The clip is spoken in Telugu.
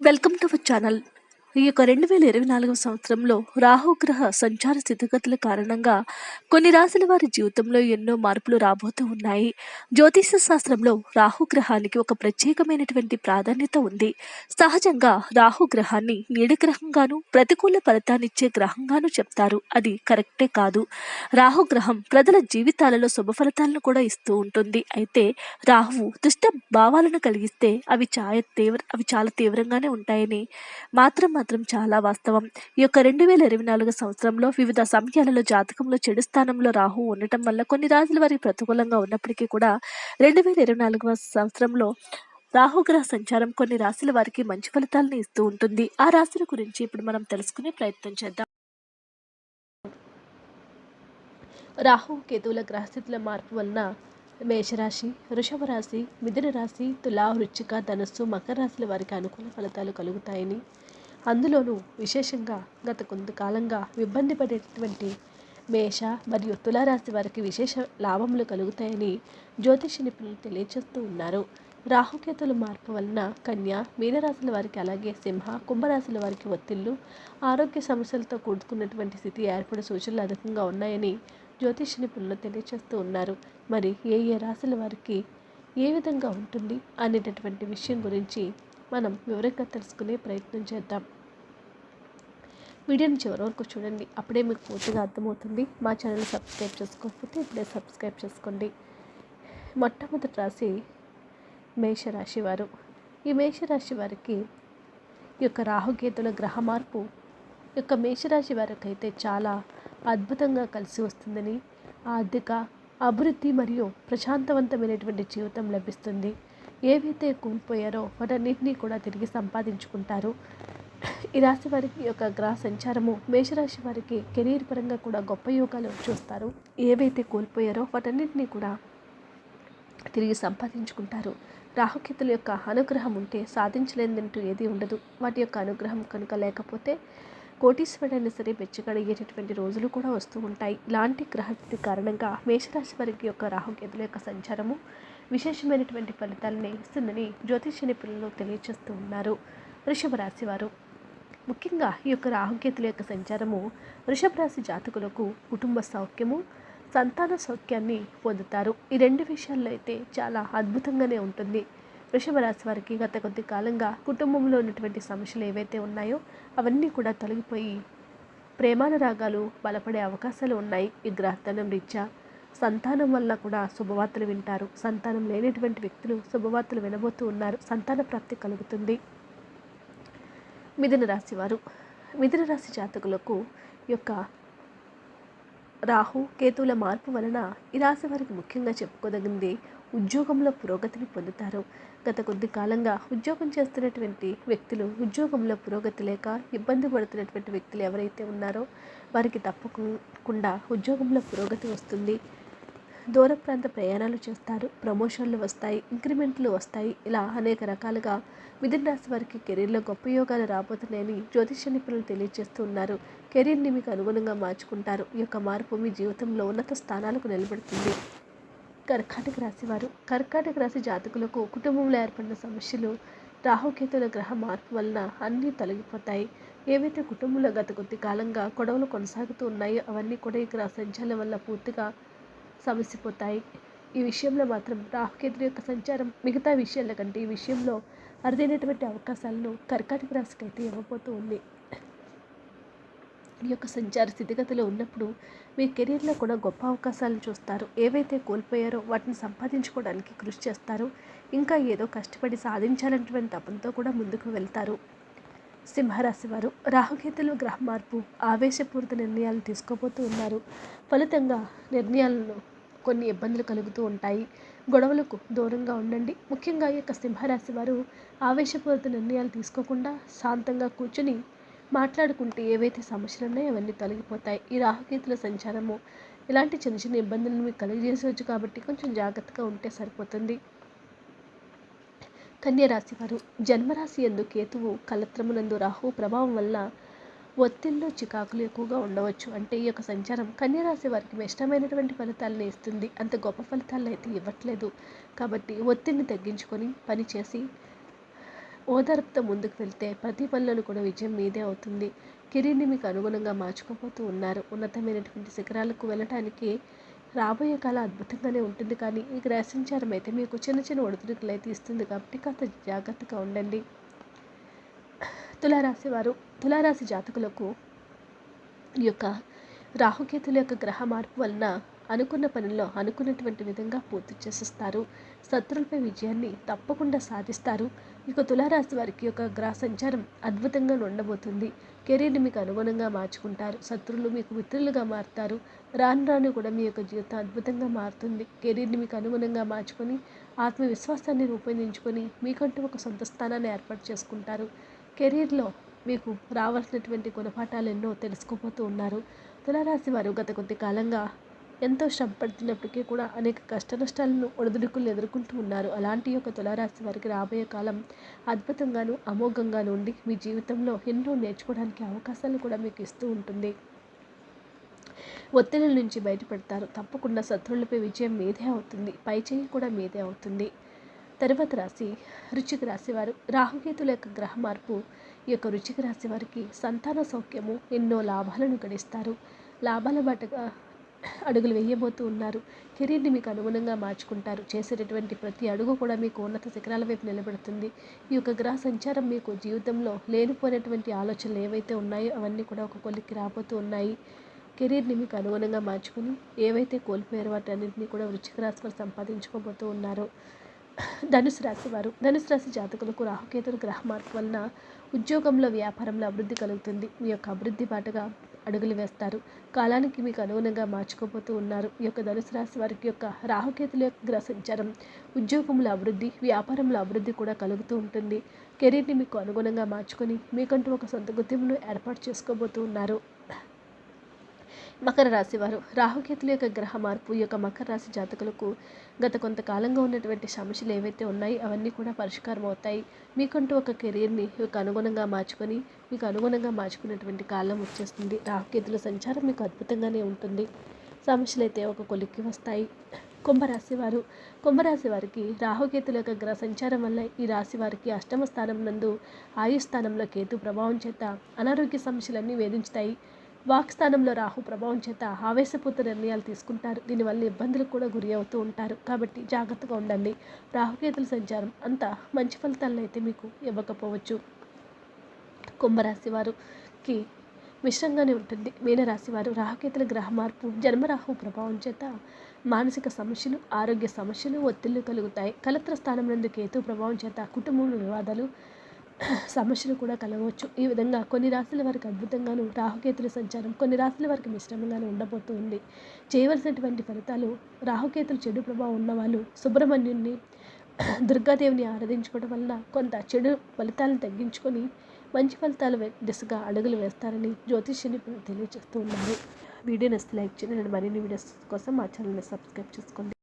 वेलकम टू अवर चैनल ఈ యొక్క రెండు వేల ఇరవై నాలుగవ సంవత్సరంలో రాహుగ్రహ సంచార స్థితిగతుల కారణంగా కొన్ని రాశుల వారి జీవితంలో ఎన్నో మార్పులు రాబోతూ ఉన్నాయి. జ్యోతిష శాస్త్రంలో రాహుగ్రహానికి ఒక ప్రత్యేకమైనటువంటి ప్రాధాన్యత ఉంది. సహజంగా రాహుగ్రహాన్ని నీడగ్రహంగాను ప్రతికూల ఫలితాన్నిచ్చే గ్రహంగాను చెప్తారు. అది కరెక్టే కాదు. రాహుగ్రహం ప్రజల జీవితాలలో శుభ ఫలితాలను కూడా ఇస్తూ ఉంటుంది. అయితే రాహువు దుష్ట భావాలను కలిగిస్తే అవి చాలా తీవ్ర అవి చాలా తీవ్రంగానే ఉంటాయని మాత్రం మాత్రం చాలా వాస్తవం. ఈ యొక్క రెండు వేల ఇరవై నాలుగు సంవత్సరంలో వివిధ సమయాలలో జాతకంలో చెడు స్థానంలో రాహు ఉండటం వల్ల కొన్ని రాజుల వారికి ప్రతికూలంగా ఉన్నప్పటికీ కూడా రెండు వేల ఇరవై నాలుగవ సంవత్సరంలో రాహుగ్రహ సంచారం కొన్ని రాశుల వారికి మంచి ఫలితాలను ఇస్తూ ఉంటుంది. ఆ రాశుల గురించి ఇప్పుడు మనం తెలుసుకునే ప్రయత్నం చేద్దాం. రాహు కేతువుల గ్రహస్థితుల మార్పు వలన మేషరాశి వృషభ రాశి మిథున రాశి తులా వృచ్చిక ధనస్సు మకర రాశుల వారికి అనుకూల ఫలితాలు కలుగుతాయని అందులోనూ విశేషంగా గత కొంతకాలంగా ఇబ్బంది పడేటటువంటి మేష మరియు తులారాశి వారికి విశేష లాభములు కలుగుతాయని జ్యోతిష నిపుణులు తెలియజేస్తూ ఉన్నారు. రాహుకేతుల మార్పు వలన కన్య మీనరాశుల వారికి అలాగే సింహ కుంభరాశుల వారికి ఒత్తిళ్ళు ఆరోగ్య సమస్యలతో కూడుకున్నటువంటి స్థితి ఏర్పడే సూచనలు అధికంగా ఉన్నాయని జ్యోతిష నిపుణులు తెలియజేస్తూ ఉన్నారు. మరి ఏ ఏ రాశుల వారికి ఏ విధంగా ఉంటుంది అనేటటువంటి విషయం గురించి మనం వివరంగా తెలుసుకునే ప్రయత్నం చేద్దాం. వీడియోని చివరి వరకు చూడండి. అప్పుడే మీకు పూర్తిగా అర్థమవుతుంది. మా ఛానల్ సబ్స్క్రైబ్ చేసుకోకపోతే ఇప్పుడే సబ్స్క్రైబ్ చేసుకోండి. మొట్టమొదటి రాశి మేషరాశి వారు. ఈ మేషరాశి వారికి ఈ యొక్క రాహుకేతుల గ్రహ మార్పు ఈ యొక్క మేషరాశి వారికి అయితే చాలా అద్భుతంగా కలిసి వస్తుందని ఆర్థిక అభివృద్ధి మరియు ప్రశాంతవంతమైనటువంటి జీవితం లభిస్తుంది. ఏవైతే కోల్పోయారో వాటన్నింటినీ కూడా తిరిగి సంపాదించుకుంటారు. ఈ రాశి వారికి యొక్క గ్రహ సంచారము మేషరాశి వారికి కెరీర్ పరంగా కూడా గొప్ప యోగాలు చూస్తారు. ఏవైతే కోల్పోయారో వాటన్నింటినీ కూడా తిరిగి సంపాదించుకుంటారు. రాహుకేతుల యొక్క అనుగ్రహం ఉంటే సాధించలేదంటూ ఏది ఉండదు. వాటి యొక్క అనుగ్రహం కనుక లేకపోతే కోటీశ్వరుడైనా సరే బెచ్చగడిగేటటువంటి రోజులు కూడా వస్తూ ఉంటాయి. ఇలాంటి గ్రహస్థితి కారణంగా మేషరాశి వారికి యొక్క రాహుకేతుల యొక్క సంచారము విశేషమైనటువంటి ఫలితాలని ఇస్తుందని జ్యోతిష్య నిపుణులు తెలియజేస్తూ ఉన్నారు. వృషభ రాశి వారు. ముఖ్యంగా ఈ యొక్క రాహుకేతుల యొక్క సంచారము వృషభ రాశి జాతకులకు కుటుంబ సౌఖ్యము సంతాన సౌఖ్యాన్ని పొందుతారు. ఈ రెండు విషయాల్లో అయితే చాలా అద్భుతంగానే ఉంటుంది. వృషభ రాశి వారికి గత కొద్ది కాలంగా కుటుంబంలో ఉన్నటువంటి సమస్యలు ఏవైతే ఉన్నాయో అవన్నీ కూడా తొలగిపోయి ప్రేమానురాగాలు బలపడే అవకాశాలు ఉన్నాయి. ఈ గ్రహస్థానం రీత్యా సంతానం వల్ల కూడా శుభవార్తలు వింటారు. సంతానం లేనటువంటి వ్యక్తులు శుభవార్తలు వినబోతూ ఉన్నారు. సంతాన ప్రాప్తి కలుగుతుంది. మిథున రాశి వారు. మిథున రాశి జాతకులకు యొక్క రాహు కేతువుల మార్పు వలన ఈ రాశి వారికి ముఖ్యంగా చెప్పుకోదగింది ఉద్యోగంలో పురోగతిని పొందుతారు. గత కొద్ది కాలంగా ఉద్యోగం చేస్తున్నటువంటి వ్యక్తులు ఉద్యోగంలో పురోగతి లేక ఇబ్బంది పడుతున్నటువంటి వ్యక్తులు ఎవరైతే ఉన్నారో వారికి తప్పకుండా ఉద్యోగంలో పురోగతి వస్తుంది. దూర ప్రాంత ప్రయాణాలు చేస్తారు. ప్రమోషన్లు వస్తాయి. ఇంక్రిమెంట్లు వస్తాయి. ఇలా అనేక రకాలుగా మిథున రాశి వారికి కెరీర్లో గొప్ప యోగాలు రాబోతున్నాయని జ్యోతిష నిపుణులు తెలియజేస్తున్నారు కెరీర్ని మీకు అనుగుణంగా మార్చుకుంటారు. ఈ యొక్క మార్పు మీ జీవితంలో ఉన్నత స్థానాలకు నిలబడుతుంది. కర్కాటక రాశి వారు కర్కాటక రాశి జాతకులకు కుటుంబంలో ఏర్పడిన సమస్యలు రాహుకేతుల గ్రహ మార్పు వలన అన్నీ తొలగిపోతాయి. ఏవైతే కుటుంబంలో గత కొద్ది కాలంగా గొడవలు కొనసాగుతూ ఉన్నాయో అవన్నీ కూడా ఈ గ్రహ సంచారం వల్ల పూర్తిగా సమసిపోతాయి. ఈ విషయంలో మాత్రం రాహుకేతుల యొక్క సంచారం మిగతా విషయాల కంటే ఈ విషయంలో అరుదైనటువంటి అవకాశాలను కర్కాటక రాశికి అయితే ఇవ్వబోతూ ఉంది. ఈ యొక్క సంచార స్థితిగతిలో ఉన్నప్పుడు మీ కెరీర్లో కూడా గొప్ప అవకాశాలను చూస్తారు. ఏవైతే కోల్పోయారో వాటిని సంపాదించుకోవడానికి కృషి చేస్తారు. ఇంకా ఏదో కష్టపడి సాధించాలన్నటువంటి తపంతో కూడా ముందుకు వెళ్తారు. సింహరాశి వారు రాహుకేతులు గ్రహ మార్పు ఆవేశపూరిత నిర్ణయాలు తీసుకోబోతూ ఉన్నారు. ఫలితంగా నిర్ణయాలను కొన్ని ఇబ్బందులు కలుగుతూ ఉంటాయి. గొడవలకు దూరంగా ఉండండి. ముఖ్యంగా ఈ యొక్క సింహరాశి వారు ఆవేశపూరిత నిర్ణయాలు తీసుకోకుండా శాంతంగా కూర్చుని మాట్లాడుకుంటే ఏవైతే సమస్యలు ఉన్నాయో అవన్నీ తొలగిపోతాయి. ఈ రాహుకేతుల సంచారము ఇలాంటి చిన్న చిన్న ఇబ్బందులను మీకు కలిగజేసవచ్చు కాబట్టి కొంచెం జాగ్రత్తగా ఉంటే సరిపోతుంది. కన్యరాశి వారు జన్మరాశి ఎందు కేతువు కలత్రమునందు రాహు ప్రభావం వల్ల ఒత్తిళ్ళు చికాకులు ఎక్కువగా ఉండవచ్చు. అంటే ఈ యొక్క సంచారం కన్యరాశి వారికి ఇష్టమైనటువంటి ఫలితాలను ఇస్తుంది. అంత గొప్ప ఫలితాలను అయితే ఇవ్వట్లేదు. కాబట్టి ఒత్తిడిని తగ్గించుకొని పనిచేసి ఓదార్పుతో ముందుకు వెళ్తే ప్రతి పనులను కూడా విజయం మీదే అవుతుంది. కెరీర్ని మీకు అనుగుణంగా మార్చుకోబోతూ ఉన్నారు. ఉన్నతమైనటువంటి శిఖరాలకు వెళ్ళటానికి రాబోయే కాలం అద్భుతంగానే ఉంటుంది. కానీ ఈ గ్రహ సంచారం అయితే మీకు చిన్న చిన్న ఒడిదుడుకులు అయితే ఇస్తుంది. కాబట్టి కాస్త జాగ్రత్తగా ఉండండి. తులారాశి వారు తులారాశి జాతకులకు ఈ యొక్క రాహుకేతుల యొక్క గ్రహ మార్పు వలన అనుకున్న పనిలో అనుకున్నటువంటి విధంగా పూర్తి చేసేస్తారు. శత్రులపై విజయాన్ని తప్పకుండా సాధిస్తారు. ఇక తులారాశి వారికి యొక్క గ్రహ సంచారం అద్భుతంగా ఉండబోతుంది. కెరీర్ని మీకు అనుగుణంగా మార్చుకుంటారు. శత్రువులు మీకు మిత్రులుగా మారుతారు. రాను రాను కూడా మీ యొక్క జీవితం అద్భుతంగా మారుతుంది. కెరీర్ని మీకు అనుగుణంగా మార్చుకొని ఆత్మవిశ్వాసాన్ని రూపొందించుకొని మీకంటూ ఒక సొంత స్థానాన్ని ఏర్పాటు చేసుకుంటారు. కెరీర్లో మీకు రావాల్సినటువంటి గుణపాఠాలు ఎన్నో తెలుసుకోబోతూ ఉన్నారు. తులారాశి వారు గత కొద్ది కాలంగా ఎంతో శ్రమ పడుతున్నప్పటికీ కూడా అనేక కష్ట నష్టాలను ఒడిదుడుకులు ఎదుర్కొంటూ ఉన్నారు. అలాంటి యొక్క తులారాశి వారికి రాబోయే కాలం అద్భుతంగాను అమోఘంగాను ఉండి మీ జీవితంలో ఎన్నో నేర్చుకోవడానికి అవకాశాలు కూడా మీకు ఇస్తూ ఉంటుంది. ఒత్తిడిల నుంచి బయటపడతారు. తప్పకుండా శత్రువులపై విజయం మీదే అవుతుంది. పై చేయి కూడా మీదే అవుతుంది. తర్వాత రాశి రుచిక రాశి వారు రాహుకేతుల యొక్క గ్రహ మార్పు ఈ యొక్క రుచిక రాశి వారికి సంతాన సౌఖ్యము ఎన్నో లాభాలను గడిస్తారు. లాభాల బాటగా అడుగులు వేయబోతూ ఉన్నారు. కెరీర్ని మీకు అనుగుణంగా మార్చుకుంటారు. చేసేటటువంటి ప్రతి అడుగు కూడా మీకు ఉన్నత శిఖరాల వైపు నిలబెడుతుంది. ఈ యొక్క గ్రహ సంచారం మీకు జీవితంలో లేనిపోయినటువంటి ఆలోచనలు ఏవైతే ఉన్నాయో అవన్నీ కూడా ఒక కొలిక్కి రాబోతూ ఉన్నాయి. కెరీర్ని మీకు అనుగుణంగా మార్చుకుని ఏవైతే కోల్పోయారో వాటన్నింటినీ కూడా వృచ్చిక రాశి వారు సంపాదించుకోబోతూ ఉన్నారు. ధనుసు రాశి వారు ధనుసు రాశి జాతకులకు రాహుకేతుల గ్రహ మార్పు వలన ఉద్యోగంలో వ్యాపారంలో అభివృద్ధి కలుగుతుంది. మీ యొక్క అభివృద్ధి బాటగా అడుగులు వేస్తారు. కాలానికి మీకు అనుగుణంగా మార్చుకోబోతూ ఉన్నారు. ఈ యొక్క ధనుసు రాశి వారికి యొక్క రాహుకేతుల యొక్క గ్రహ సంచారం ఉద్యోగంలో అభివృద్ధి వ్యాపారంలో అభివృద్ధి కూడా కలుగుతూ ఉంటుంది. కెరీర్ని మీకు అనుగుణంగా మార్చుకొని మీకంటూ ఒక సొంత గుర్తింపును ఏర్పాటు చేసుకోబోతూ ఉన్నారు. మకర రాశి వారు. రాహుకేతుల యొక్క గ్రహ మార్పు ఈ యొక్క మకర రాశి జాతకులకు గత కొంతకాలంగా ఉన్నటువంటి సమస్యలు ఏవైతే ఉన్నాయో అవన్నీ కూడా పరిష్కారం అవుతాయి. మీకంటూ ఒక కెరీర్ని మీకు అనుగుణంగా మార్చుకొని మీకు అనుగుణంగా మార్చుకునేటువంటి కాలం వచ్చేస్తుంది. రాహుకేతుల సంచారం మీకు అద్భుతంగానే ఉంటుంది. సమస్యలు అయితే ఒక కొలిక్కి వస్తాయి. కుంభరాశి వారు. కుంభరాశి వారికి రాహుకేతుల యొక్క గ్రహ సంచారం వల్ల ఈ రాశి వారికి అష్టమ స్థానం నందు ఆయు స్థానంలో కేతు ప్రభావం చేత అనారోగ్య సమస్యలన్నీ వేధించుతాయి. వాక్ స్థానంలో రాహు ప్రభావం చేత ఆవేశపూత నిర్ణయాలు తీసుకుంటారు. దీనివల్ల ఇబ్బందులకు కూడా గురి అవుతూ ఉంటారు. కాబట్టి జాగ్రత్తగా ఉండండి. రాహుకేతుల సంచారం అంత మంచి ఫలితాలను అయితే మీకు ఇవ్వకపోవచ్చు. కుంభరాశి వారికి మిశ్రంగానే ఉంటుంది. మీనరాశి వారు రాహుకేతుల గ్రహ మార్పు జన్మరాహు ప్రభావం చేత మానసిక సమస్యలు ఆరోగ్య సమస్యలు ఒత్తిళ్ళు కలుగుతాయి. కలత్ర స్థానం నందు కేతు ప్రభావం చేత కుటుంబంలో వివాదాలు సమస్యలు కూడా కలగవచ్చు. ఈ విధంగా కొన్ని రాశుల వారికి అద్భుతంగాను రాహుకేతుల సంచారం కొన్ని రాశుల వారికి మిశ్రమంగాను ఉండబోతుంది. చేయవలసినటువంటి ఫలితాలు రాహుకేతులు చెడు ప్రభావం ఉన్నవాళ్ళు సుబ్రహ్మణ్యుని దుర్గాదేవిని ఆరాధించుకోవడం వల్ల కొంత చెడు ఫలితాలను తగ్గించుకొని మంచి ఫలితాలు దిశగా అడుగులు వేస్తారని జ్యోతిష్య నిపుణులు తెలియజేస్తూ ఉన్నారు. వీడియో నచ్చితే లైక్ చేయండి. మరిన్ని వీడియోస్ కోసం మా ఛానల్ని సబ్స్క్రైబ్ చేసుకోండి.